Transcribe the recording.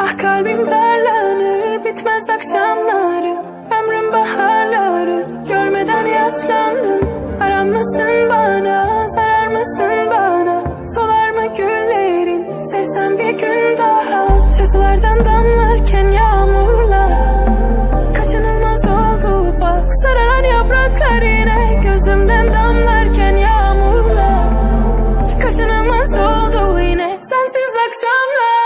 Ah kalbim derlenir bitmez akşamları. Ömrüm baharları görmeden yaşlandım. Arar mısın bana zarar mısın bana? Solar mı güllerin sevsem bir gün daha? Çatılardan damlarken yağmurla Kaçınılmaz oldu bak. Sararan yapraklar yine Gözümden damlarken yağmurla Kaçınılmaz oldu yine. Sensiz akşamlar.